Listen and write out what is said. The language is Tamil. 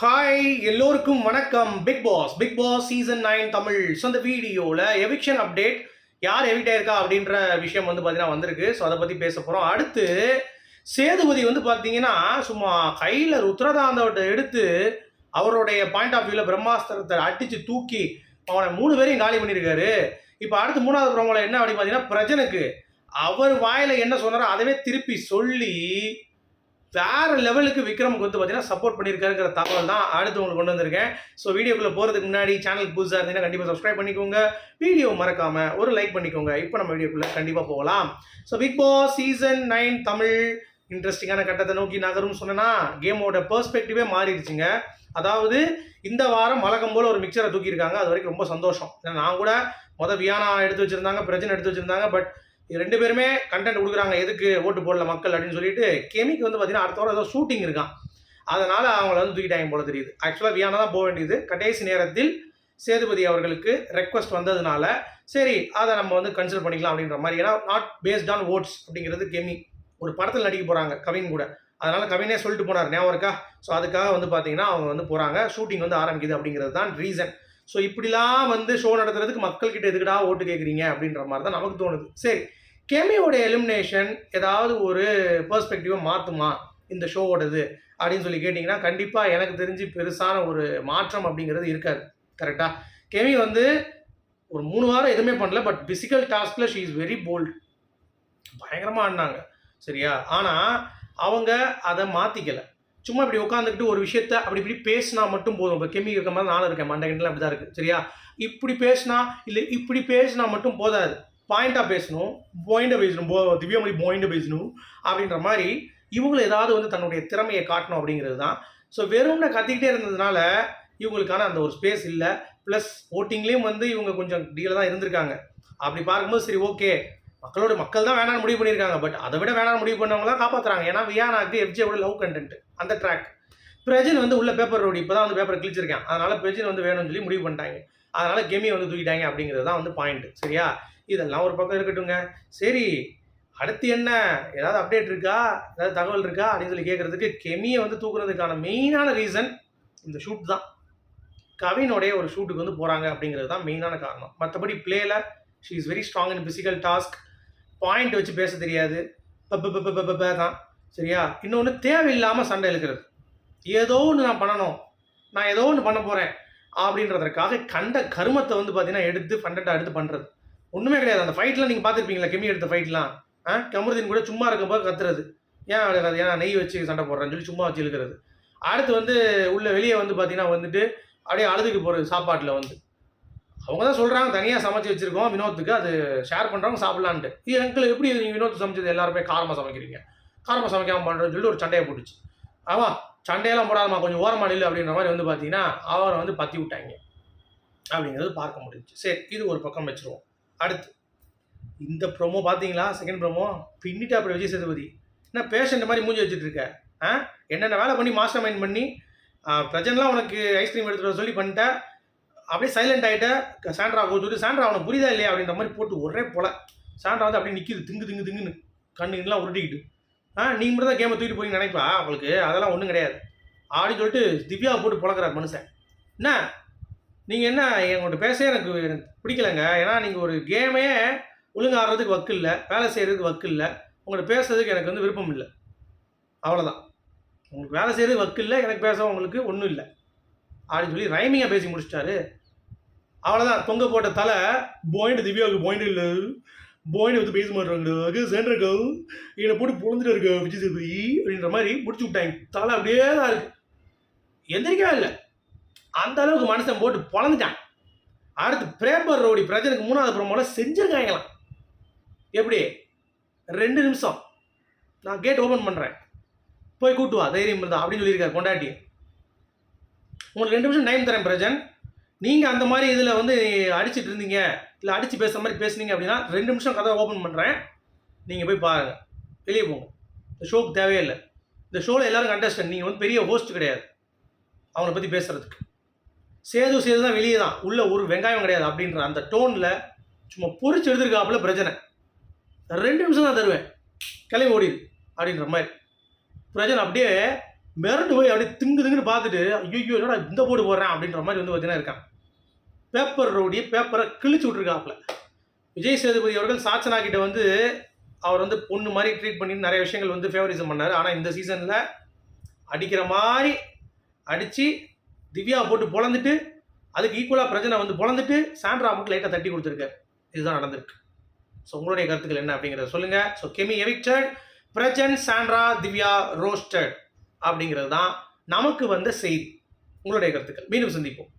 ஹாய் எல்லோருக்கும் வணக்கம். Bigg Boss Bigg Boss season nine Tamil so அந்த வீடியோவில் எவிக்ஷன் அப்டேட் யார் எவிக்ட் ஆயிருக்கா அப்படின்ற விஷயம் வந்து பார்த்தீங்கன்னா வந்திருக்கு. ஸோ அதை பற்றி பேச போகிறோம் அடுத்து சேதுபதி வந்து பார்த்தீங்கன்னா சும்மா கையில் ருத்ரதாண்டவத்தை எடுத்து அவருடைய பாயிண்ட் ஆஃப் வியூவில் பிரம்மாஸ்திரத்தை அடித்து தூக்கி அவனை மூணு பேரையும் காலி பண்ணியிருக்காரு. இப்போ அடுத்து மூணாவது ப்ரோமோல என்ன அப்படின்னு பார்த்தீங்கன்னா பிரஜனுக்கு. அவர் வாயில் என்ன சொன்னாரோ அதவே திருப்பி சொல்லி வேற லெவலுக்கு விக்ரமுக்கு வந்து பார்த்தீங்கன்னா சப்போர்ட் பண்ணியிருக்காருங்கிற தகவல் தான் அடுத்து உங்களுக்கு கொண்டு வந்திருக்கேன். ஸோ வீடியோக்குள்ளே போகிறதுக்கு முன்னாடி சேனல் புதுசாக இருந்தீங்கன்னா கண்டிப்பாக சப்ஸ்கிரைப் பண்ணிக்கோங்க. வீடியோ மறக்காம ஒரு லைக் பண்ணிக்கோங்க. இப்போ நம்ம வீடியோக்குள்ளே கண்டிப்பாக போகலாம். So Bigg Boss season nine Tamil இன்ட்ரெஸ்டிங்கான கட்டத்தை நோக்கி நகரும்னு சொன்னால் கேமோட பெர்ஸ்பெக்டிவே மாறிடுச்சுங்க. அதாவது இந்த வாரம் வழக்கம் போல் ஒரு மிக்சரை தூக்கியிருக்காங்க. அது வரைக்கும் ரொம்ப சந்தோஷம். ஏன்னா நான் கூட மொதல் வியானா எடுத்து வச்சுருந்தாங்க பிரச்சனை எடுத்து வச்சுருந்தாங்க. பட் இது ரெண்டு பேருமே கண்டென்ட் கொடுக்குறாங்க. எதுக்கு ஓட்டு போடல மக்கள் அப்படின்னு சொல்லிட்டு கெமிக்கு வந்து பார்த்தீங்கன்னா அடுத்த வாரம் ஏதோ ஷூட்டிங் இருக்கான் அதனால் அவங்கள வந்து தூக்கிட்டாங்க போல தெரியுது. ஆக்சுவலாக வியானா தான் போக வேண்டியது. கடைசி நேரத்தில் சேதுபதி அவர்களுக்கு ரெக்வஸ்ட் வந்ததுனால சரி அதை நம்ம வந்து கன்சிடர் பண்ணிக்கலாம் அப்படின்ற மாதிரி. ஏன்னா நாட் பேஸ்ட் ஆன் ஓட்ஸ் அப்படிங்கிறது கெமி. ஒரு படத்தில் நடிக்க போகிறாங்க கவின் கூட. அதனால் கவினே சொல்லிட்டு போனார் ஞாபகம் இருக்கா? ஸோ அதுக்காக வந்து பார்த்தீங்கன்னா அவங்க வந்து போகிறாங்க ஷூட்டிங் வந்து ஆரம்பிக்குது அப்படிங்கிறது தான் ரீசன் ஸோ இப்படிலாம் வந்து ஷோ நடத்துறதுக்கு மக்கள்கிட்ட எதுக்குடா ஓட்டு கேட்குறீங்க அப்படின்ற மாதிரி தான் நமக்கு தோணுது. சரி கெமியோட எலிமினேஷன் ஏதாவது ஒரு பெர்ஸ்பெக்டிவை மாற்றுமா இந்த ஷோவோடது அப்படின்னு சொல்லி கேட்டிங்கன்னா கண்டிப்பாக எனக்கு தெரிஞ்சு பெருசான ஒரு மாற்றம் அப்படிங்கிறது இருக்காது. கரெக்டாக கெமி வந்து ஒரு மூணு வாரம் எதுவுமே பண்ணல பட் பிசிக்கல் டாஸ்கில் ஷீ இஸ் வெரி போல்ட் பயங்கரமாக ஆடினாங்க. சரியா? ஆனால் அவங்க அதை மாற்றிக்கலை சும்மா இப்படி உட்காந்துக்கிட்டு ஒரு விஷயத்த அப்படி இப்படி பேசினா மட்டும் போதும். இப்போ கெமி இருக்க மாதிரி நானும் இருக்கேன். மண்டகண்டில் அப்படி தான் இருக்குது சரியா? இப்படி பேசினா இல்லை இப்படி பேசினா மட்டும் போதாது. பாயிண்டாக பேசணும். பாயிண்டை பேசணும். போ திவ்யமொழி பாயிண்டை பேசணும் அப்படின்ற மாதிரி இவங்களும் ஏதாவது வந்து தன்னுடைய திறமையை காட்டணும் அப்படிங்கிறது தான். ஸோ வெறும்னு கத்திக்கிட்டே இருந்ததுனால இவங்களுக்கான அந்த ஒரு ஸ்பேஸ் இல்லை. ப்ளஸ் ஓட்டிங்லேயும் வந்து இவங்க கொஞ்சம் டீலாக தான் இருந்திருக்காங்க. அப்படி பார்க்கும்போது சரி ஓகே மக்களோட மக்கள் தான் வேணாம் முடிவு பண்ணியிருக்காங்க. பட் அதை விட வேணாம்னு முடிவு பண்ணவங்களாம் காப்பாற்றுறாங்க ஏன்னா வியானாக்கு எஃப்ஜியோட லவ் கண்டென்ட் அந்த ட்ராக் பிரஜின் வந்து உள்ள பேப்பர் ரோடு இப்போ தான் வந்து பேப்பர் கிழிச்சிருக்கேன். அதனால பிரஜின் வந்து வேணும்னு சொல்லி முடிவு பண்ணிட்டாங்க. அதனால கெமி வந்து தூக்கிட்டாங்க அப்படிங்கிறது தான் வந்து பாயிண்ட் சரியா? இதெல்லாம் ஒரு பக்கம் இருக்கட்டுங்க சரி அடுத்து என்ன? ஏதாவது அப்டேட் இருக்கா? ஏதாவது தகவல் இருக்கா? அப்படின்னு சொல்லி கேட்குறதுக்கு கெமியை வந்து தூக்குறதுக்கான மெயினான ரீசன் இந்த ஷூட் தான். கவினுடைய ஒரு ஷூட்டுக்கு வந்து போகிறாங்க அப்படிங்கிறது தான் மெயினான காரணம். மற்றபடி பிளேல she is very strong in physical task point வச்சு பேச தெரியாது. தான். சரியா? இன்னொன்று தேவையில்லாமல் சண்டை இழுக்கிறது ஏதோ ஒன்று நான் பண்ணணும். நான் ஏதோ ஒன்று பண்ண போகிறேன் அப்படின்றதற்காக கண்ட கருமத்தை வந்து பார்த்தீங்கன்னா எடுத்து ஃபண்டட்டாக எடுத்து பண்ணுறது ஒன்றுமே கிடையாது. அந்த ஃபைட்லாம் நீங்கள் பார்த்துருப்பீங்களா? கெமி எடுத்த ஃபைட்லாம் ஆ? கமருதீன் கூட சும்மா இருக்கப்போ கத்துறது. ஏன் அழுகாது ஏன்னா நெய் வச்சு சண்டை போடுறேன்னு சொல்லி சும்மா வச்சு இழுக்கிறது. அடுத்து வந்து உள்ள வெளியே வந்து பார்த்தீங்கன்னா வந்துட்டு அப்படியே அழுதுக்கு போகிறது சாப்பாட்டில் வந்து. அவங்க தான் சொல்கிறாங்க தனியாக சமைச்சு வச்சுருக்கோம் வினோத்துக்கு அது ஷேர் பண்ணுறவங்க சாப்பிட்லான்ட்டு. இது எங்களுக்கு எப்படி நீங்கள் வினோத் சமைச்சது எல்லாருமே காரமாக சமைக்கிறீங்க? காரமாக சமைக்காமல் பண்ணுறேன்னு சொல்லிட்டு ஒரு சண்டையை போட்டுச்சு. ஆமா சண்டையெல்லாம் போடாதம்மா கொஞ்சம் ஓரமாக இல்லை அப்படின்ற மாதிரி வந்து பார்த்தீங்கன்னா அவரை வந்து பற்றி விட்டாங்க. அப்படிங்கிறது பார்க்க முடிஞ்சுச்சு. சரி இது ஒரு பக்கம் வச்சுருவோம். அடுத்து இந்த ப்ரோமோ பார்த்தீங்களா செகண்ட் ப்ரோமோ பின்னிட்டு அப்புறம் விஜய் சேதுபதி என்ன பேஷண்ட் மாதிரி மூஞ்சி வச்சுட்டு இருக்க. ஆ? என்னென்ன வேலை பண்ணி மாஸ்டர் மைண்ட் பண்ணி பிரஜன்லாம் உனக்கு ஐஸ்கிரீம் எடுத்துகிட்டு வர சொல்லி பண்ணிட்டேன் அப்படியே சைலண்ட் ஆகிட்ட சாண்ட்ரா கொடுத்துட்டு சாண்ட்ரா அவனுக்கு புரியுதா இல்லையா? அப்படின்ற மாதிரி போட்டு ஒரே போல. சாண்ட்ரா வந்து அப்படியே நிற்கிது திங்கு திங்கு திங்குன்னு கண்ணுலாம் உருட்டிக்கிட்டு. ஆ நீங்கள் மட்டும் தான் கேமை தூக்கிட்டு போறீங்கன்னு நினைப்பா? அவளுக்கு அதெல்லாம் ஒன்றும் கிடையாது. அப்படின்னு சொல்லிட்டு திவ்யாவை போட்டு பழக்கிறார் மனுஷன். என்ன? நீங்கள் என்ன? எங்கள்கிட்ட பேச எனக்கு எனக்கு பிடிக்கலங்க. ஏன்னா நீங்கள் ஒரு கேமே ஒழுங்கு ஆடுறதுக்கு வக்கு இல்லை வேலை செய்கிறதுக்கு வக்கு இல்லை. உங்கள்கிட்ட பேசுறதுக்கு எனக்கு வந்து விருப்பம் இல்லை. அவ்வளோதான் உங்களுக்கு வேலை செய்கிறதுக்கு வக்கு இல்லை எனக்கு பேச உங்களுக்கு ஒன்றும் இல்லை. அப்படின்னு சொல்லி ரைமிங்காக பேசி முடிச்சிட்டாரு. அவ்வளோதான் தொங்க போட்ட தலை பாயிண்ட் திவ்யாவுக்கு பாயிண்ட் இல்லை. பாயிண்ட் வந்து பேச மாட்டாங்க சேண்டருக்கா என்னை போட்டு பொழுந்துட்டு இருக்க விஜய் சேதுபதி அப்படின்ற மாதிரி முடிச்சு விட்டாங்க. தலை அப்படியே தான் இருக்கு. எந்திரிக்கவே இல்லை. அந்த அளவுக்கு மனுஷன் போட்டு பொழந்துட்டான். அடுத்து பிரேம்பர் ரோடி பிரச்சனைக்கு மூணாவது ப்ரோமோல செஞ்சுருக்காங்களாம். எப்படி? ரெண்டு நிமிஷம். நான் கேட் ஓப்பன் பண்ணுறேன் போய் கூட்டு வா. தைரியம் இருந்தா அப்படின்னு சொல்லியிருக்காரு கொண்டாட்டி. உங்களுக்கு ரெண்டு நிமிஷம் டைம் தரேன் பிரஜன். நீங்கள் அந்த மாதிரி இதில் வந்து அடிச்சிட்டு இருந்தீங்க இல்லை அடித்து பேசுகிற மாதிரி பேசுனீங்க அப்படின்னா ரெண்டு நிமிஷம் கதை ஓப்பன் பண்ணுறேன் நீங்கள் போய் பாருங்கள் வெளியே போங்க. இந்த ஷோக்கு தேவையே இல்லை. இந்த ஷோவில் எல்லோரும் கண்டஸ்டன் நீங்கள் வந்து பெரிய ஹோஸ்ட் கிடையாது. அவங்கள பற்றி பேசுகிறதுக்கு சேது சேது தான் வெளியே தான். உள்ளே ஒரு வெங்காயம் கிடையாது அப்படின்ற அந்த டோனில் சும்மா பொறிச்சு எடுத்துருக்காப்புல பிரச்சனை ரெண்டு நிமிஷம் தான் தருவேன். கிளம்பி ஓடிடு அப்படின்ற மாதிரி. பிரஜன் அப்படியே மிரண்டு போய் அப்படியே திங்கு திங்குன்னு பார்த்துட்டு ஐயோ என்னடா இந்த போர்டு போடுறேன் அப்படின்ற மாதிரி வந்து பார்த்தீங்கன்னா இருக்கான் பேப்பர் ரோடி பேப்பரை கிழிச்சு விட்ருக்காப்புல விஜய் சேதுபதி அவர்கள் சாச்சனா கிட்ட வந்து அவர் வந்து பொண்ணு மாதிரி ட்ரீட் பண்ணி நிறைய விஷயங்கள் வந்து ஃபேவரிசம் பண்ணார். ஆனால் இந்த சீசனில் அடிக்கிற மாதிரி அடித்து திவ்யா போட்டு பொழந்துட்டு அதுக்கு ஈக்குவலாக பிரச்சனை வந்து பொழந்துட்டு சாண்ட்ரா மட்டும் லைட்டாக தட்டி கொடுத்துருக்காரு. இதுதான் நடந்திருக்கு. ஸோ உங்களுடைய கருத்துக்கள் என்ன அப்படிங்கிறத சொல்லுங்கள் so Kemy evicted Prajin Sandra Divya roasted அப்படிங்கிறது தான் நமக்கு வந்த செய்தி. உங்களுடைய கருத்துக்கள். மீண்டும் சந்திப்போம்.